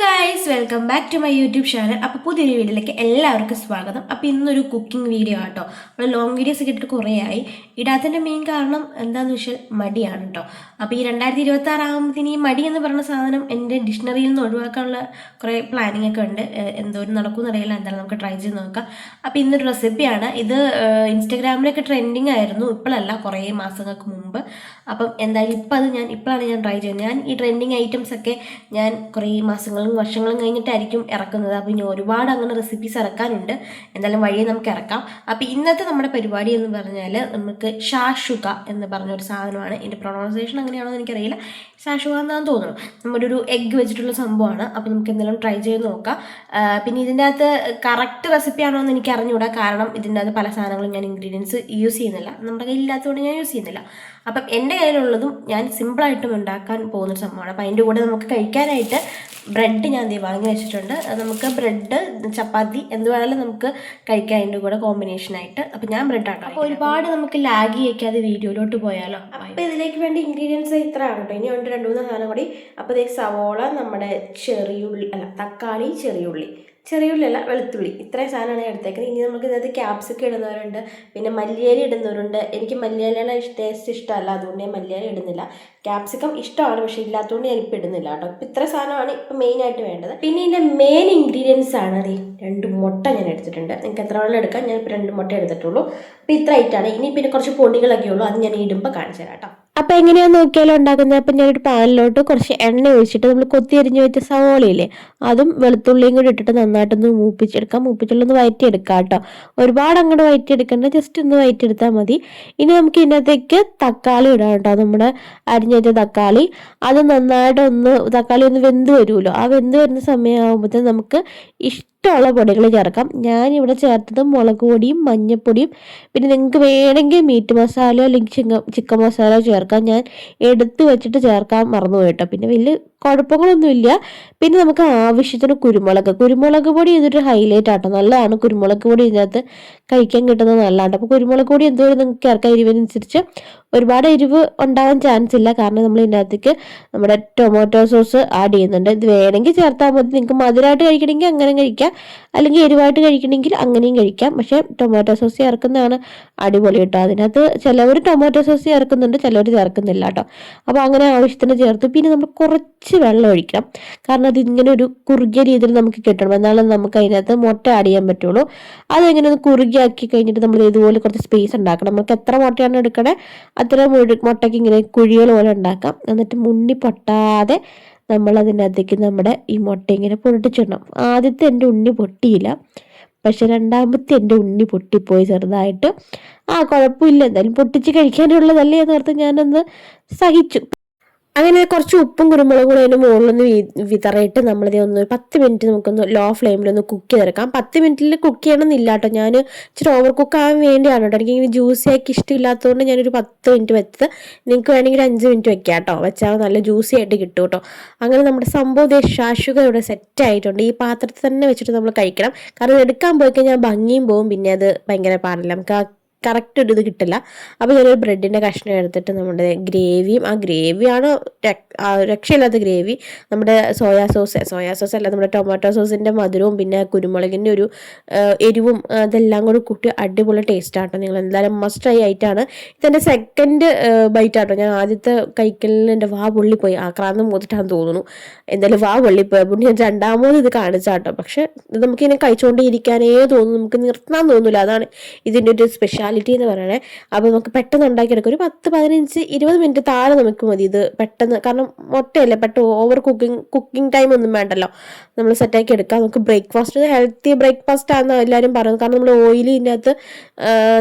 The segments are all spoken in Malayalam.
Guys welcome back to my YouTube channel അപ്പോൾ പുതിയൊരു വീഡിയോയിലേക്ക് എല്ലാവർക്കും സ്വാഗതം. അപ്പോൾ ഇന്നൊരു കുക്കിംഗ് വീഡിയോ ആട്ടോ. നമ്മൾ ലോങ് വീഡിയോസ് ഒക്കെ ഇട്ടിട്ട് കുറേ ആയി. ഇടാത്തതിന്റെ മെയിൻ കാരണം എന്താണെന്ന് വെച്ചാൽ മടിയാണ് കേട്ടോ അപ്പോൾ ഈ രണ്ടായിരത്തി ഇരുപത്തി ആറാകുമ്പോഴത്തേന് ഈ മടി എന്ന് പറയുന്ന സാധനം എന്റെ ഡിക്ഷണറിയിൽ നിന്ന് ഒഴിവാക്കാനുള്ള കുറേ പ്ലാനിങ് ഒക്കെ ഉണ്ട്. എന്തോരം നടക്കുമെന്ന് അറിയില്ല. എന്തായാലും നമുക്ക് ട്രൈ ചെയ്ത് നോക്കാം. അപ്പോൾ ഇന്നൊരു റെസിപ്പിയാണ് ഇത് ഇൻസ്റ്റഗ്രാമിലൊക്കെ ട്രെൻഡിങ് ആയിരുന്നു. ഇപ്പോഴല്ല കുറേ മാസങ്ങൾക്ക് മുമ്പ്. അപ്പം എന്തായാലും ഇപ്പം അത് ഞാൻ ഇപ്പോഴാണ് ഞാൻ ട്രൈ ചെയ്യുന്നത് ഞാൻ ഈ ട്രെൻഡിങ് ഐറ്റംസ് ഒക്കെ ഞാൻ കുറേ മാസങ്ങളും വർഷങ്ങളും കഴിഞ്ഞിട്ടായിരിക്കും ഇറക്കുന്നത്. അപ്പോൾ ഇനി ഒരുപാട് അങ്ങനെ റെസിപ്പീസ് ഇറക്കാനുണ്ട്. എന്തായാലും വഴിയെ നമുക്ക് ഇറക്കാം. അപ്പോൾ ഇന്നത്തെ നമ്മുടെ പരിപാടി എന്ന് പറഞ്ഞാൽ നമുക്ക് ഷാഷുക എന്ന് പറഞ്ഞൊരു സാധനമാണ്. എന്റെ പ്രൊണൗൺസിയേഷൻ അങ്ങനെയാണോ എനിക്കറിയില്ല. ഷാഷുക എന്നാണെന്ന് തോന്നുന്നു. നമ്മുടെ ഒരു എഗ്ഗ് വെച്ചിട്ടുള്ള സംഭവമാണ്. അപ്പോൾ നമുക്ക് എന്തെങ്കിലും ട്രൈ ചെയ്ത് നോക്കാം. പിന്നെ ഇതിന്റെ അകത്ത് കറക്റ്റ് റെസിപ്പി ആണോ എന്ന് എനിക്ക് അറിഞ്ഞുകൂടാ കാരണം ഇതിന്റെ അകത്ത് പല സാധനങ്ങളും ഞാൻ ഇൻഗ്രീഡിയൻസ് യൂസ് ചെയ്യുന്നില്ല. നമ്മുടെ കയ്യിൽ ഇല്ലാത്തതുകൊണ്ട് ഞാൻ യൂസ് ചെയ്യുന്നില്ല. അപ്പം എന്റെ കയ്യിലുള്ളതും ഞാൻ സിമ്പിളായിട്ടും ഉണ്ടാക്കാൻ പോകുന്ന സംഭവമാണ്. അപ്പം അതിന്റെ കൂടെ നമുക്ക് കഴിക്കാനായിട്ട് ബ്രെഡ് ഞാൻ ദേ വാങ്ങി വെച്ചിട്ടുണ്ട്. അത് നമുക്ക് ബ്രെഡ് ചപ്പാത്തി എന്ത് വേണമെങ്കിലും നമുക്ക് കഴിക്കാൻ അതിന്റെ കൂടെ കോമ്പിനേഷനായിട്ട്. അപ്പം ഞാൻ ബ്രെഡ് ബ്രെഡാണ് അപ്പോൾ ഒരുപാട് നമുക്ക് ലാഗ് ചെയ്യിക്കാതെ വീഡിയോയിലോട്ട് പോയാലോ? അപ്പോൾ ഇതിലേക്ക് വേണ്ട ഇൻഗ്രീഡിയൻസ് ഇത്രയാണ് കേട്ടോ. ഇനി ഉണ്ട് രണ്ട് മൂന്ന് സാധനം കൂടി. അപ്പോൾ ഇതേ സവോള നമ്മുടെ ചെറിയുള്ളി അല്ല തക്കാളി ചെറിയുള്ളി ചെറിയുള്ളി അല്ല വെളുത്തുള്ളി. ഇത്രയും സാധനമാണ് ഞാൻ എടുത്തേക്കുന്നത്. ഇനി നമുക്ക് ഇതിനകത്ത് ക്യാപ്സിക്കം ഇടുന്നവരുണ്ട്. പിന്നെ മല്ലിയേലി ഇടുന്നവരുണ്ട്. എനിക്ക് മല്ലിയേലിയുടെ ടേസ്റ്റ് ഇഷ്ടമല്ല. അതുകൊണ്ട് ഞാൻ മല്ലിയേലി ഇടുന്നില്ല. ക്യാപ്സിക്കം ഇഷ്ടമാണ് പക്ഷേ ഇല്ലാത്തതുകൊണ്ട് ഞാൻ ഇപ്പം ഇടുന്നില്ല കേട്ടോ. ഇപ്പം ഇത്ര സാധനമാണ് ഇപ്പം മെയിനായിട്ട് വേണ്ടത്. പിന്നെ ഇതിന്റെ മെയിൻ ഇൻഗ്രീഡിയൻസ് ആണ് അറി രണ്ട് മുട്ട ഞാൻ എടുത്തിട്ടുണ്ട്. നിങ്ങൾക്ക് എത്ര വെള്ളം എടുക്കാം. ഞാൻ ഇപ്പോൾ രണ്ട് മുട്ട എടുത്തിട്ടുള്ളൂ. അപ്പോൾ ഇത്ര ആയിട്ടാണ് ഇനി പിന്നെ കുറച്ച് പൊടികളൊക്കെ ഉള്ളൂ അത് ഞാൻ ഇടുമ്പോൾ കാണിച്ചു തരാം കേട്ടോ. അപ്പം എങ്ങനെയാന്ന് നോക്കിയാലോ ഉണ്ടാക്കുന്നത്? അപ്പൊ ഞാനൊരു പാനിലോട്ട് കുറച്ച് എണ്ണ ഒഴിച്ചിട്ട് നമ്മൾ കൊത്തി അരിഞ്ഞ് വെച്ച സവോളയില്ലേ അതും വെളുത്തുള്ളിയും കൂടി ഇട്ടിട്ട് നന്നായിട്ടൊന്ന് മൂപ്പിച്ചെടുക്കാം. മൂപ്പിച്ചുള്ളൊന്ന് വയറ്റിയെടുക്കാം കേട്ടോ. ഒരുപാട് അങ്ങോട്ട് വയറ്റിയെടുക്കണ്ട ജസ്റ്റ് ഒന്ന് വയറ്റിയെടുത്താൽ മതി. ഇനി നമുക്ക് ഇതിനകത്തേക്ക് തക്കാളി ഇടാം കേട്ടോ. നമ്മുടെ അരിഞ്ഞ വെച്ച തക്കാളി. അത് നന്നായിട്ട് ഒന്ന് തക്കാളി ഒന്ന് വെന്ത് വരുമല്ലോ. ആ വെന്ത് വരുന്ന സമയമാകുമ്പോഴത്തേന് നമുക്ക് ഇഷ്ടമുള്ള പൊടികൾ ചേർക്കാം. ഞാനിവിടെ ചേർത്തത് മുളക് പൊടിയും മഞ്ഞൾപ്പൊടിയും പിന്നെ നിങ്ങൾക്ക് വേണമെങ്കിൽ മീറ്റ് മസാല അല്ലെങ്കിൽ ചിങ്ങ ചിക്കൻ മസാല ചേർക്കാം. ഞാൻ എടുത്തു വെച്ചിട്ട് ചേർക്കാൻ മറന്നു കേട്ടോ പിന്നെ വലിയ കുഴപ്പങ്ങളൊന്നുമില്ല പിന്നെ നമുക്ക് ആവശ്യത്തിന് കുരുമുളക്. കുരുമുളക് പൊടി ഇതൊരു ഹൈലൈറ്റ് ആട്ടോ. നല്ലതാണ് കുരുമുളക് പൊടി ഇതിനകത്ത് കഴിക്കാൻ കിട്ടുന്നത് നല്ലതാണ്. അപ്പോൾ കുരുമുളക് പൊടി എന്തോരം നിങ്ങൾക്ക് ചേർക്കാം എരിവിനനുസരിച്ച് ഒരുപാട് എരിവ് ഉണ്ടാവാൻ ചാൻസ് ഇല്ല. കാരണം നമ്മൾ ഇതിനകത്തേക്ക് നമ്മുടെ ടൊമാറ്റോ സോസ് ആഡ് ചെയ്യുന്നുണ്ട്. ഇത് വേണമെങ്കിൽ ചേർത്താൽ മതി. നിങ്ങൾക്ക് മധുരമായിട്ട് കഴിക്കണമെങ്കിൽ അങ്ങനെ കഴിക്കാം. അല്ലെങ്കിൽ എരിവായിട്ട് കഴിക്കണമെങ്കിൽ അങ്ങനെയും കഴിക്കാം. പക്ഷേ ടൊമാറ്റോ സോസ് ചേർക്കുന്നതാണ് അടിപൊളി കേട്ടോ. അതിനകത്ത് ചിലവർ ടൊമാറ്റോ സോസ് ചേർക്കുന്നുണ്ട് ചിലവർ ചേർക്കുന്നില്ല കേട്ടോ. അപ്പോൾ അങ്ങനെ ആവശ്യത്തിന് ചേർത്ത്. പിന്നെ നമ്മൾ കുറച്ച് വെള്ളം ഒഴിക്കണം. കാരണം അത് ഇങ്ങനെ ഒരു കുറുകിയ രീതിയിൽ നമുക്ക് കിട്ടണം. എന്നാലും നമുക്ക് അതിനകത്ത് മുട്ട ആഡ് ചെയ്യാൻ പറ്റുള്ളൂ. അതെങ്ങനെ ഒന്ന് കുറുകിയാക്കി കഴിഞ്ഞിട്ട് നമ്മൾ ഇതുപോലെ കുറച്ച് സ്പേസ് ഉണ്ടാക്കണം. നമുക്ക് എത്ര മുട്ടയാണ് എടുക്കണേ അത്ര മുട്ടയ്ക്ക് ഇങ്ങനെ കുഴികൾ പോലെ ഉണ്ടാക്കാം. എന്നിട്ട് മുന്നി പൊട്ടാതെ നമ്മൾ അതിനകത്തേക്ക് നമ്മുടെ ഈ മുട്ട ഇങ്ങനെ പൊട്ടിച്ചിടണം. ആദ്യത്തെ എന്റെ ഉണ്ണി പൊട്ടിയില്ല. പക്ഷെ രണ്ടാമത്തെ എന്റെ ഉണ്ണി പൊട്ടിപ്പോയി ചെറുതായിട്ട്. ആ കുഴപ്പമില്ല. എന്തായാലും പൊട്ടിച്ച് കഴിക്കാനുള്ളതല്ലേ എന്ന് ഓർത്ത് ഞാനൊന്ന് സഹിച്ചു. അങ്ങനെ കുറച്ച് ഉപ്പും കുരുമുളകും കൂടെ അതിന്റെ മുകളിലൊന്ന് വിതറയിട്ട് നമ്മളിത് ഒന്ന് പത്ത് മിനിറ്റ് നമുക്കൊന്ന് ലോ ഫ്ലെയിമിലൊന്ന് കുക്ക് ചെയ്തെടുക്കാം. പത്ത് മിനിറ്റിൽ കുക്ക് ചെയ്യണമെന്നില്ല കേട്ടോ ഞാൻ ഇച്ചിരി ഓവർ കുക്ക് ആവാൻ വേണ്ടിയാണ് കേട്ടോ എനിക്ക് ജ്യൂസി ആക്കി ഇഷ്ടമില്ലാത്തതുകൊണ്ട് ഞാനൊരു പത്ത് മിനിറ്റ് വെച്ചത്. നിങ്ങൾക്ക് വേണമെങ്കിൽ ഒരു അഞ്ച് മിനിറ്റ് വെക്കാം കേട്ടോ വെച്ചാൽ നല്ല ജ്യൂസി ആയിട്ട് കിട്ടും കേട്ടോ അങ്ങനെ നമ്മുടെ സംഭവം ശാശുക ഇവിടെ സെറ്റ് ആയിട്ടുണ്ട്. ഈ പാത്രത്തിൽ തന്നെ വെച്ചിട്ട് നമ്മൾ കഴിക്കണം. കാരണം എടുക്കാൻ പോയി കഴിഞ്ഞാൽ ഭംഗിയും പോവും. പിന്നെ അത് ഭയങ്കര പാടില്ല? നമുക്ക് ആ കറക്റ്റ് ഒരു ഇത് കിട്ടില്ല. അപ്പോൾ ഞാനൊരു ബ്രെഡിന്റെ കഷ്ണം എടുത്തിട്ട് നമ്മുടെ ഗ്രേവിയും ആ ഗ്രേവിയാണ് രക്ഷയില്ലാത്ത ഗ്രേവി. നമ്മുടെ സോയാ സോസ് സോയാ സോസ് അല്ല നമ്മുടെ ടൊമാറ്റോ സോസിന്റെ മധുരവും പിന്നെ കുരുമുളകിന്റെ ഒരു എരിവും അതെല്ലാം കൂടി കൂട്ടി അടിപൊളി ടേസ്റ്റ് ആട്ടോ. നിങ്ങൾ എന്തായാലും മസ്റ്റ് ട്രൈ ആയിട്ടാണ്. ഇതെന്റെ സെക്കൻഡ് ബൈറ്റ് ആട്ടോ. ഞാൻ ആദ്യത്തെ കൈക്കലിന് എന്റെ വാ പൊള്ളിപ്പോയി. ആക്രാന്തം മൂത്തിട്ടാന്ന് തോന്നുന്നു. എന്തായാലും വാ പൊള്ളിപ്പോയി. അതുകൊണ്ട് ഞാൻ രണ്ടാമത് ഇത് കാണിച്ചാട്ടോ. പക്ഷെ ഇത് നമുക്കിങ്ങനെ കഴിച്ചുകൊണ്ടേ ഇരിക്കാനേ തോന്നുന്നു. നമുക്ക് നിർത്താൻ തോന്നില്ല അതാണ് ഇതിന്റെ ഒരു സ്പെഷ്യാലിറ്റി എന്ന് പറയണേ. അപ്പോൾ നമുക്ക് പെട്ടെന്ന് ഉണ്ടാക്കിയെടുക്കാം ഒരു പത്ത് പതിനഞ്ച് ഇരുപത് മിനിറ്റ് താഴെ നമുക്ക് മതി ഇത് പെട്ടെന്ന്. കാരണം മുട്ടയല്ലേ പെട്ടെന്ന് ഓവർ കുക്കിംഗ് കുക്കിംഗ് ടൈം ഒന്നും വേണ്ടല്ലോ. നമ്മൾ സെറ്റാക്കി എടുക്കാം. നമുക്ക് ബ്രേക്ക്ഫാസ്റ്റ് ഹെൽത്തി ബ്രേക്ക്ഫാസ്റ്റ് ആണെന്ന് എല്ലാവരും പറയുന്നത്. കാരണം നമ്മൾ ഓയിലി അകത്ത്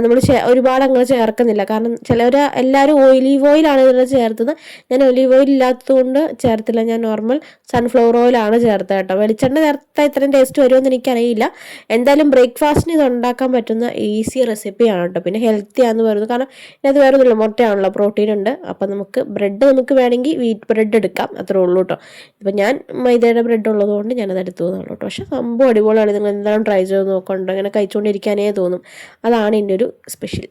നമ്മൾ ഒരുപാട് അങ്ങനെ ചേർക്കുന്നില്ല. കാരണം ചിലവർ എല്ലാവരും ഓയിലീവ് ഓയിലാണ് ഇതിനകത്ത് ചേർത്തത്. ഞാൻ ഒലീവ് ഓയിൽ ഇല്ലാത്തതുകൊണ്ട് ചേർത്തില്ല. ഞാൻ നോർമൽ സൺഫ്ലവർ ഓയിലാണ് ചേർത്തത് കേട്ടോ. വെളിച്ചെണ്ണ ചേർത്താൽ ഇത്രയും ടേസ്റ്റ് വരുമെന്ന് എനിക്കറിയില്ല. എന്തായാലും ബ്രേക്ക്ഫാസ്റ്റിന് ഇത് ഉണ്ടാക്കാൻ പറ്റുന്ന ഈസി റെസിപ്പിയാണ് കേട്ടോ. പിന്നെ ഹെൽത്തി ആണെന്ന് പറയുന്നത് കാരണം ഇതിനകത്ത് വേറെ ഒന്നുമില്ല മുട്ടയാണല്ലോ പ്രോട്ടീൻ ഉണ്ട്. അപ്പം നമുക്ക് ബ്രെഡ് നമുക്ക് വേണമെങ്കിൽ വീറ്റ് ബ്രെഡ് എടുക്കാം. അത്രേ ഉള്ളൂ കേട്ടോ ഇപ്പം ഞാൻ മൈദയുടെ ബ്രെഡ് ഉള്ളതുകൊണ്ട് ഞാനത് എടുത്തു എന്നുള്ളൂ കേട്ടോ പക്ഷേ സംഭവം അടിപൊളിയാണ്. നിങ്ങൾ എന്തായാലും ട്രൈ ചെയ്ത് നോക്കണ്ടോ. അങ്ങനെ കഴിച്ചുകൊണ്ടിരിക്കാനേ തോന്നും. അതാണ് എന്റെ ഒരു സ്പെഷ്യൽ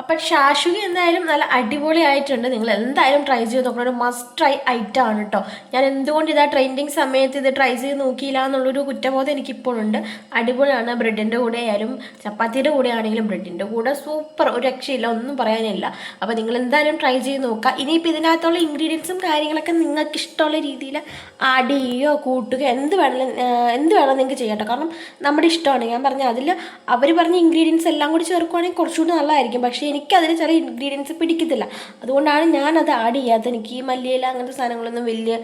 അപ്പം ഷാഷുകി എന്തായാലും നല്ല അടിപൊളി ആയിട്ടുണ്ട്. നിങ്ങൾ എന്തായാലും ട്രൈ ചെയ്ത് നോക്കണം. ഒരു മസ്റ്റ് ട്രൈ ഐറ്റം ആണ് കേട്ടോ ഞാൻ എന്തുകൊണ്ട് ഇതാ ട്രെൻഡിങ് സമയത്ത് ഇത് ട്രൈ ചെയ്ത് നോക്കിയില്ല എന്നുള്ളൊരു കുറ്റബോധം എനിക്കിപ്പോഴുണ്ട്. അടിപൊളിയാണ്. ബ്രെഡിന്റെ കൂടെ ആയാലും ചപ്പാത്തിയുടെ കൂടെ ആണെങ്കിലും ബ്രെഡിന്റെ കൂടെ സൂപ്പർ ഒരു രക്ഷയില്ല. ഒന്നും പറയാനില്ല. അപ്പോൾ നിങ്ങൾ എന്തായാലും ട്രൈ ചെയ്ത് നോക്കുക. ഇനിയിപ്പോൾ ഇതിനകത്തുള്ള ഇൻഗ്രീഡിയൻസും കാര്യങ്ങളൊക്കെ നിങ്ങൾക്ക് ഇഷ്ടമുള്ള രീതിയിൽ ആഡ് ചെയ്യുകയോ കൂട്ടുകയോ എന്ത് വേണമെങ്കിലും എന്ത് വേണം നിങ്ങൾക്ക് ചെയ്യാം കേട്ടോ കാരണം നമ്മുടെ ഇഷ്ടമാണ്. ഞാൻ പറഞ്ഞ അതിൽ അവർ പറഞ്ഞ ഇൻഗ്രീഡിയൻസ് എല്ലാം കൂടി ചേർക്കുവാണെങ്കിൽ കുറച്ചുകൂടി നല്ലതായിരിക്കും. പക്ഷേ എനിക്കതിൽ ചെറിയ ഇൻഗ്രീഡിയൻസ് പിടിക്കത്തില്ല. അതുകൊണ്ടാണ് ഞാനത് ആഡ് ചെയ്യാത്തത്. എനിക്ക് ഈ മല്ലിയില അങ്ങനത്തെ സാധനങ്ങളൊന്നും വലിയ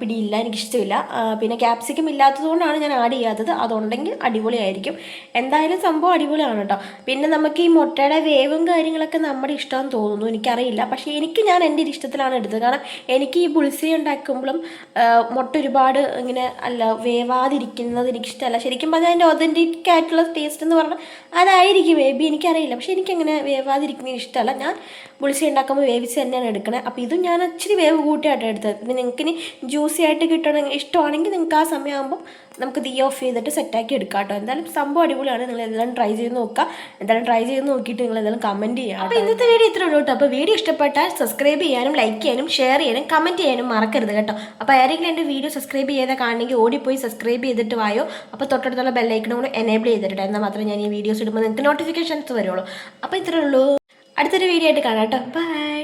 പിടിയില്ല. എനിക്കിഷ്ടമില്ല. പിന്നെ ക്യാപ്സിക്കം ഇല്ലാത്തതുകൊണ്ടാണ് ഞാൻ ആഡ് ചെയ്യാത്തത്. അതുണ്ടെങ്കിൽ അടിപൊളിയായിരിക്കും. എന്തായാലും സംഭവം അടിപൊളിയാണ് കേട്ടോ. പിന്നെ നമുക്ക് ഈ മുട്ടയുടെ വേവും കാര്യങ്ങളൊക്കെ നമ്മുടെ ഇഷ്ടം തോന്നുന്നു. എനിക്കറിയില്ല. പക്ഷേ എനിക്ക് ഞാൻ എന്റെ ഇഷ്ടത്തിലാണ് എടുത്തത്. കാരണം എനിക്ക് ഈ ബുൾസി ഉണ്ടാക്കുമ്പോഴും മുട്ട ഒരുപാട് ഇങ്ങനെ അല്ല വേവാതിരിക്കുന്നത് എനിക്കിഷ്ടമല്ല. ശരിക്കും പറഞ്ഞാൽ അതിന്റെ ഒതന്റിക് ആയിട്ടുള്ള ടേസ്റ്റ് എന്ന് പറഞ്ഞാൽ അതായിരിക്കും. മേ ബി എനിക്കറിയില്ല. പക്ഷേ എനിക്കങ്ങനെ വേവാതിരിക്കുന്നത് ഇഷ്ടമല്ല. ഞാൻ ബുൾസി ഉണ്ടാക്കുമ്പോൾ വേവിച്ച് തന്നെയാണ് എടുക്കണത് അപ്പോൾ ഇതും ഞാൻ ഇച്ചിരി വേവ് കൂട്ടിയായിട്ടാണ് എടുത്തത്. പിന്നെ നിങ്ങൾക്ക് ഇനി ജ്യൂസി ആയിട്ട് കിട്ടണമെങ്കിൽ ഇഷ്ടമാണെങ്കിൽ നിങ്ങൾക്ക് ആ സമയമാകുമ്പോൾ നമുക്ക് തീ ഓഫ് ചെയ്തിട്ട് സെറ്റാക്കി എടുക്കാം കേട്ടോ. എന്തായാലും സംഭവം അടിപൊളിയാണ്. നിങ്ങൾ എന്തായാലും ട്രൈ ചെയ്ത് നോക്കുക. എന്തായാലും ട്രൈ ചെയ്ത് നോക്കിയിട്ട് നിങ്ങൾ എന്തായാലും കമന്റ് ചെയ്യുക അപ്പോൾ ഇന്നത്തെ വീഡിയോ ഇത്രേ ഉള്ളൂ കേട്ടോ. അപ്പോൾ വീഡിയോ ഇഷ്ടപ്പെട്ടാൽ സബ്സ്ക്രൈബ് ചെയ്യാനും ലൈക്ക് ചെയ്യാനും ഷെയർ ചെയ്യാനും കമന്റ് ചെയ്യാനും മറക്കരുത് കേട്ടോ. അപ്പോൾ ആരെങ്കിലും എന്റെ വീഡിയോ സബ്സ്ക്രൈബ് ചെയ്താൽ കാണണമെങ്കിൽ ഓടിപ്പോയി സബ്സ്ക്രൈബ് ചെയ്തിട്ട് വായോ. അപ്പോൾ തൊട്ടടുത്തുള്ള ബെല്ലൈക്കണും കൂടെ എനേബിൾ ചെയ്തിട്ട് എന്നാൽ മാത്രമേ ഞാൻ ഈ വീഡിയോസ് ഇടുമ്പോൾ നിങ്ങൾക്ക് നോട്ടിഫിക്കേഷൻസ് വരുള്ളൂ. അപ്പോൾ ഇത്രയേ ഉള്ളൂ. അടുത്തൊരു വീഡിയോ ആയിട്ട് കാണാം കേട്ടോ. ബൈ